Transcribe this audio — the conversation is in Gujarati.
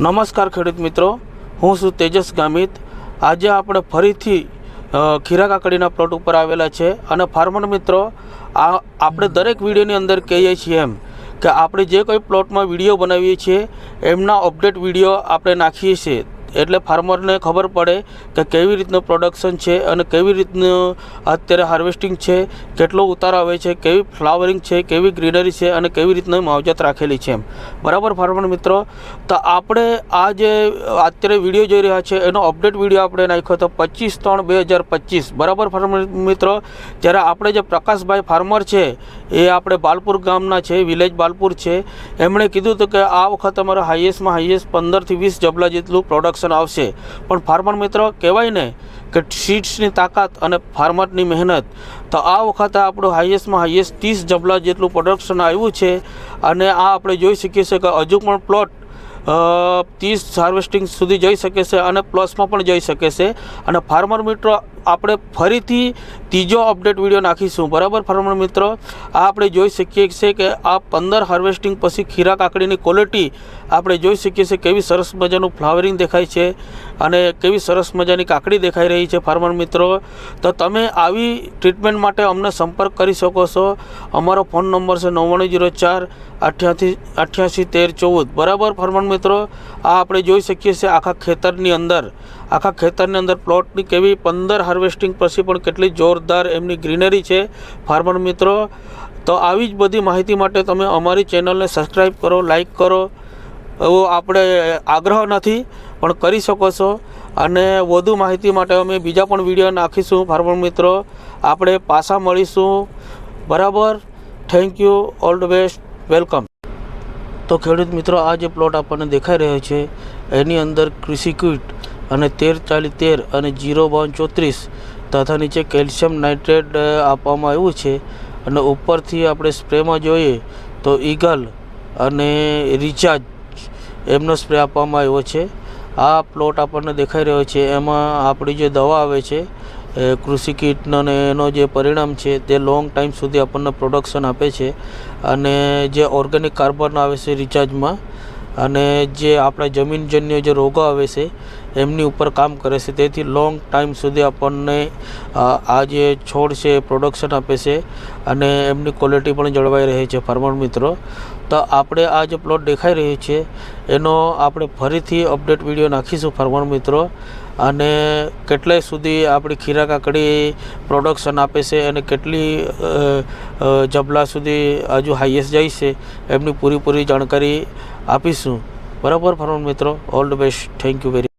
નમસ્કાર ખેડૂત મિત્રો, હું છું તેજસ ગામિત. આજે આપણે ફરીથી ખીરા કાકડીના પ્લોટ ઉપર આવેલા છે અને ફાર્મર મિત્રો, આ આપણે દરેક વિડીયોની અંદર કહીએ છીએ એમ કે આપણે જે કોઈ પ્લોટમાં વીડિયો બનાવીએ છીએ, એમના અપડેટ વીડિયો આપણે નાખીએ છીએ. એટલે ફાર્મરને ખબર પડે કે કેવી રીતનું પ્રોડક્શન છે અને કેવી રીતનું અત્યારે હાર્વેસ્ટિંગ છે, કેટલો ઉતાર આવે છે, કેવી ફ્લાવરિંગ છે, કેવી ગ્રીનરી છે અને કેવી રીતની માવજત રાખેલી છે એમ. બરાબર ફાર્મર મિત્રો? તો આપણે આ જે અત્યારે વીડિયો જોઈ રહ્યા છે, એનો અપડેટ વીડિયો આપણે નાખ્યો હતો પચીસ ત્રણ બે હજાર પચીસ. બરાબર ફાર્મર મિત્રો? જ્યારે આપણે જે પ્રકાશભાઈ ફાર્મર છે, એ આપણે બાલપુર ગામના છે વિલેજ બાલપુર છે, એમણે કીધું હતું કે આ વખત અમારે હાઈએસ્ટમાં હાઈએસ્ટ પંદરથી વીસ જબલા જેટલું પ્રોડક્શન આવશે. પણ ફાર્મર મિત્રો, કહેવાય ને કે સીડ્સની તાકાત અને ફાર્મરની મહેનત, તો આ વખતે આપણું હાઈએસ્ટમાં હાઈએસ્ટ ત્રીસ જબલા જેટલું પ્રોડક્શન આવ્યું છે. અને આ આપણે જોઈ શકીએ છીએ કે હજુ પણ પ્લોટ ત્રીસ હાર્વેસ્ટિંગ સુધી જઈ શકે છે અને પ્લસમાં પણ જઈ શકે છે. અને ફાર્મર મિત્રો આપણે ફરીથી ત્રીજો અપડેટ વીડિયો નાખીશું. બરાબર? ફરમણ મિત્રો, આ આપણે જોઈ શકીએ છીએ કે આ પંદર હાર્વેસ્ટિંગ પછી ખીરા કાકડીની ક્વોલિટી આપણે જોઈ શકીએ છીએ કેવી સરસ મજાનું ફ્લાવરિંગ દેખાય છે અને કેવી સરસ મજાની કાકડી દેખાઈ રહી છે ફાર્મર મિત્રો. તો તમે આવી ટ્રીટમેન્ટ માટે અમને સંપર્ક કરી શકો છો. અમારો ફોન નંબર છે નવ્વાણું જીરો ચાર અઠ્યાસી અઠ્યાસી તેર ચૌદ. બરાબર ફાર્મર મિત્રો? આ આપણે જોઈ શકીએ છીએ આખા ખેતરની અંદર. આખા ખેતરની અંદર પ્લોટની કેવી પંદર હાર્વેસ્ટિંગ પછી પણ કેટલી જોરદાર એમની ગ્રીનરી છે. ફાર્મર મિત્રો, તો આવી જ બધી માહિતી માટે તમે અમારી ચેનલને સબસ્ક્રાઈબ કરો લાઈક કરો. એવો આપણે આગ્રહ નથી, પણ કરી શકો છો. અને વધુ માહિતી માટે અમે બીજા પણ વીડિયો નાખીશું. ફાર્મર મિત્રો, આપણે પાછા મળીશું. બરાબર? Thank you all the best welcome તો ખેડૂત મિત્રો, આ જે પ્લોટ આપણને દેખાઈ રહ્યો છે, એની અંદર કૃષિ કીટ અને તેર ચાલી તેર અને જીરો બાવન ચોત્રીસ તથા નીચે કેલ્શિયમ નાઇટ્રેટ આપવામાં આવ્યું છે. અને ઉપરથી આપણે સ્પ્રેમાં જોઈએ તો ઈગલ અને રિચાર્જ એમનો સ્પ્રે આપવામાં આવ્યો છે. આ પ્લોટ આપણને દેખાઈ રહ્યો છે. એમાં આપણી જે દવા આવે છે કૃષિ કીટનો ને એનો જે પરિણામ છે, તે લોંગ ટાઈમ સુધી આપણને પ્રોડક્શન આપે છે. અને જે ઓર્ગેનિક કાર્બન આવે છે રિચાર્જમાં અને જે આપણા જમીનજન્ય જે રોગો આવે છે, એમની ઉપર કામ કરે છે. તેથી લોંગ ટાઈમ સુધી આપણને આ જે છોડ છે, એ પ્રોડક્શન આપે છે અને એમની ક્વોલિટી પણ જળવાઈ રહે છે. ફાર્મર મિત્રો, તો આપણે આ જે પ્લોટ દેખાઈ રહ્યો છે, એનો આપણે ફરીથી અપડેટ વીડિયો નાખીશું. ફાર્મર મિત્રો અને કેટલાય સુધી આપણી ખીરા કાકડી પ્રોડક્શન આપે છે અને કેટલી જબલા સુધી હજુ હાઈએસ્ટ જાય છે, એમની પૂરી પૂરી જાણકારી આપીશું. બરાબર ફાર્મર મિત્રો all the best thank you very